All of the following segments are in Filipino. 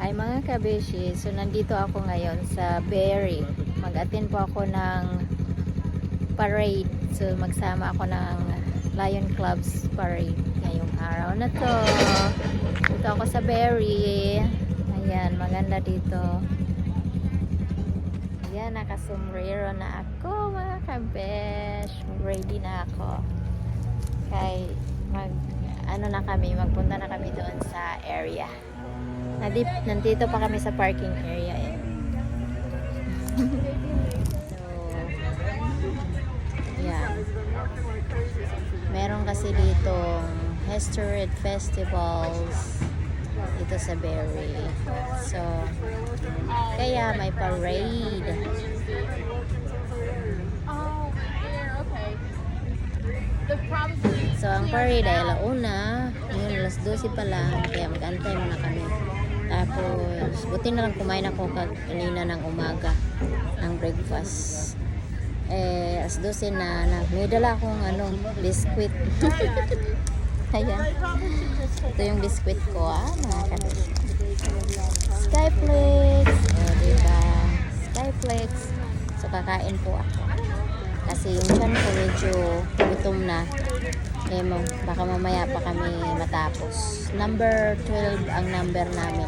Hi mga kabeshi, so nandito ako ngayon sa Berry. Mag-attend po ako ng parade. So magsama ako ng Lion Club's parade ngayong araw na to. Dito ako sa Berry. Ayan, maganda dito. Ayan, nakasumbrero na ako mga kabesh. Ready na ako. Kay mag ano na kami, magpunta na kami doon sa area. Nandip, nandito pa kami sa parking area eh. so, yeah. Meron kasi dito Hestered Festivals dito sa Berry. So, kaya may parade. So, ang parade ay alauna. Ngayon, alas 12 pa lang. Kaya mag-antay muna kami. Tapos, buti na lang kumain ako kanina ng umaga ng breakfast. Eh, alas 12 na, na may dala akong ano, biskwit. Ayan. Ito yung biskwit ko, ah, mga kapatid. Skyflix. O, diba? Skyflix. So, kakain po ako. Kasi yung chan ko medyo gutom na. Eh, mo, baka mamaya pa kami matapos. Number 12 ang number namin.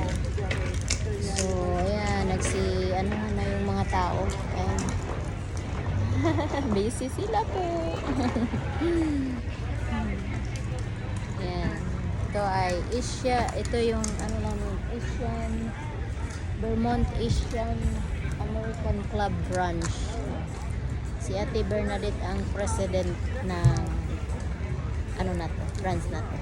So, ayan, nagsi, ano na yung mga tao. Ayan. Busy sila po. Ayan. Ito ay Asia, ito yung ano namin, Asian, Vermont Asian American Club Branch. Si Ate Bernadette ang president ng ano na to, branch na to.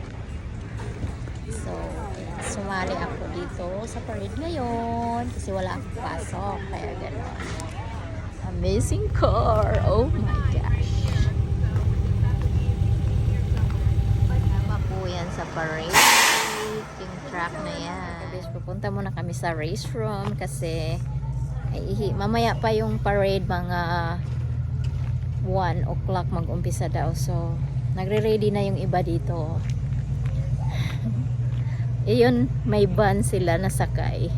So, ayan, sumali ako dito sa parade ngayon kasi wala akong pasok. Kaya gano'n. Amazing car! Oh my gosh! Tama po yan sa parade. Yung track na yan. Guys, pupunta muna kami sa race room kasi ay, mamaya pa yung parade mga 1 o'clock mag-umpisa daw. So, nagre-ready na yung iba dito. Iyon, may van sila nasakay.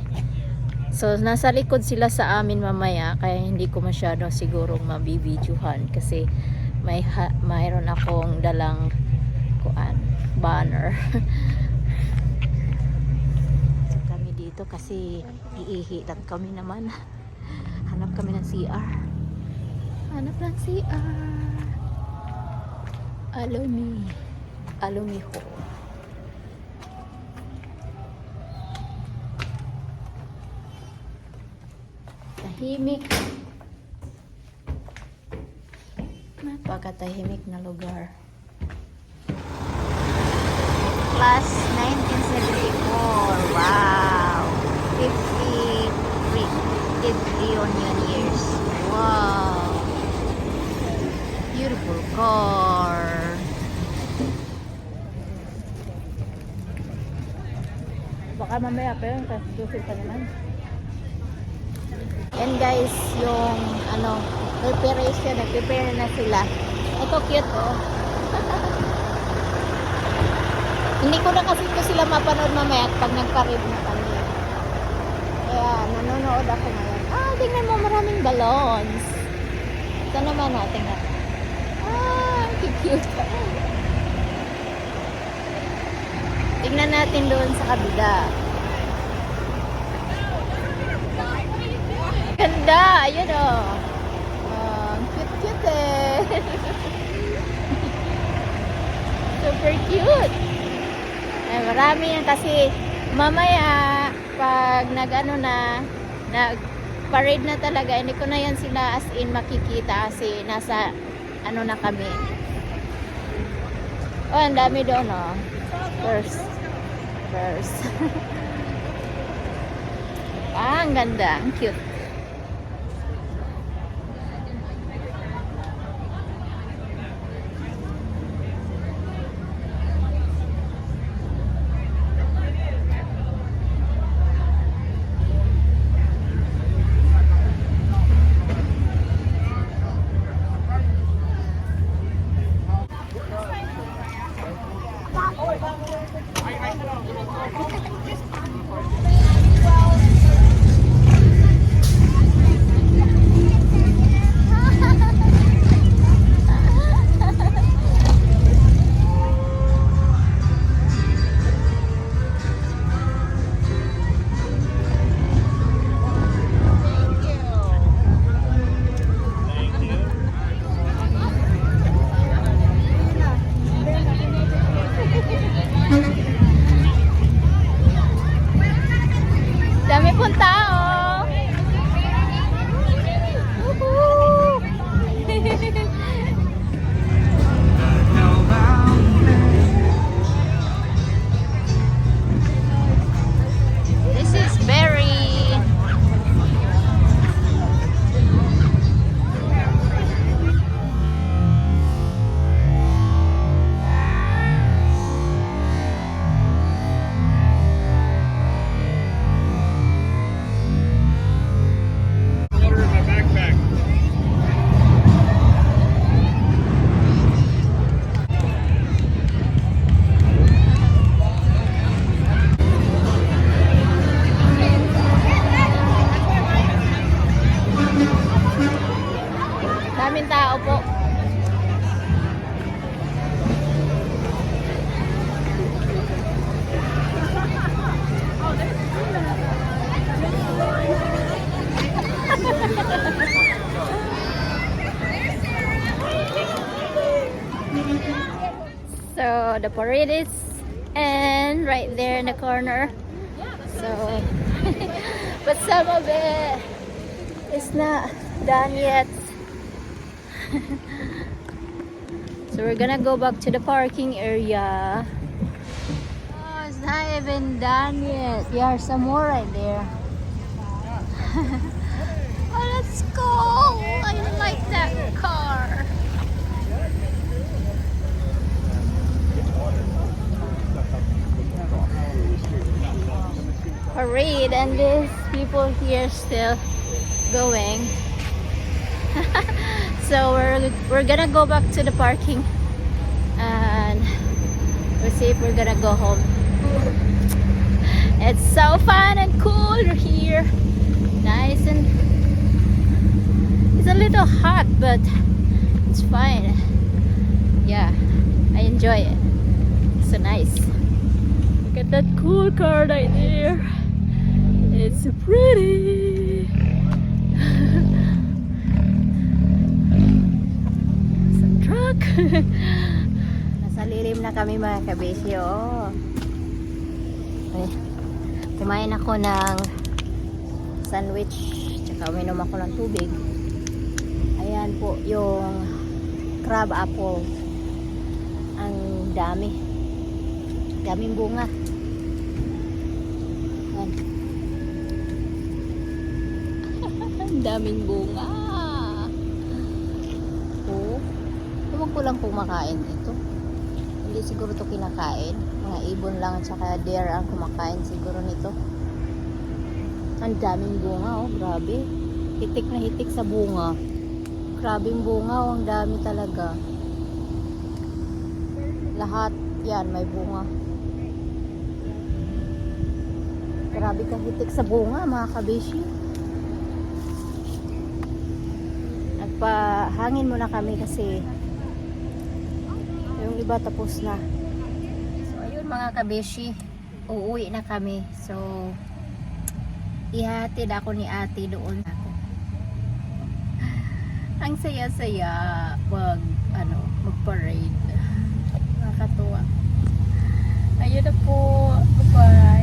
So, nasa likod sila sa amin mamaya, kaya hindi ko masyado sigurong mabibidyohan kasi may ha- mayroon akong dalang kuan, banner. so, kami dito kasi iihi lang kami naman. Hanap kami ng CR. Hanap ng CR. Alumi. Alumi ho. Tahimik. Napakatahimik na lugar. Class Baka mamaya pa yun kasi pa naman. And guys, yung ano, preparation, nag-prepare na sila. Ito cute oh. Hindi ko na kasi ito sila mapanood mamaya pag nagparib na kami. Kaya nanonood ako ngayon. Ah, tingnan mo maraming balloons. Ito naman natin na. Ah, cute. Tingnan natin doon sa kabila. Ganda! Ayun o. Oh. Oh, ang cute-cute eh. Super cute. Eh, marami yan kasi mamaya pag nag-ano na nag parade na talaga hindi ko na yan sila as in makikita kasi nasa ano na kami oh ang dami doon oh first first ah ang ganda. Ang cute Ay, ay, ay ay bagong tao. Tao po. So the parade is and right there in the corner. So but some of it is not done yet. So we're gonna go back to the parking area. Oh, it's not even done yet. Yeah, some more right there. oh, let's go! I like that car. Parade and these people here still going. so we're we're gonna go back to the parking and we'll see if we're gonna go home. It's so fun and cool here. Nice and it's a little hot but it's fine. Yeah, I enjoy it. It's so nice. Look at that cool car right there. It's so pretty. Nasa lilim na kami mga kabisyo. Ay, kumain ako ng sandwich tsaka uminom ako ng tubig. Ayan po yung crab apple. Ang dami. Daming bunga. Ayan. Daming bunga. Oh. Ewan ko lang kung makain ito. Hindi siguro to kinakain. Mga ibon lang at saka deer ang kumakain siguro nito. Ang daming bunga oh, grabe. Hitik na hitik sa bunga. Grabing bunga oh, ang dami talaga. Lahat yan may bunga. Grabe ka hitik sa bunga mga kabishi. Nagpahangin muna kami kasi iba tapos na. So ayun mga kabeshi, uuwi na kami. So ihatid ako ni ate doon ako. Ang saya-saya pag ano, mag-parade. Nakakatuwa. Ayun na po. Bye.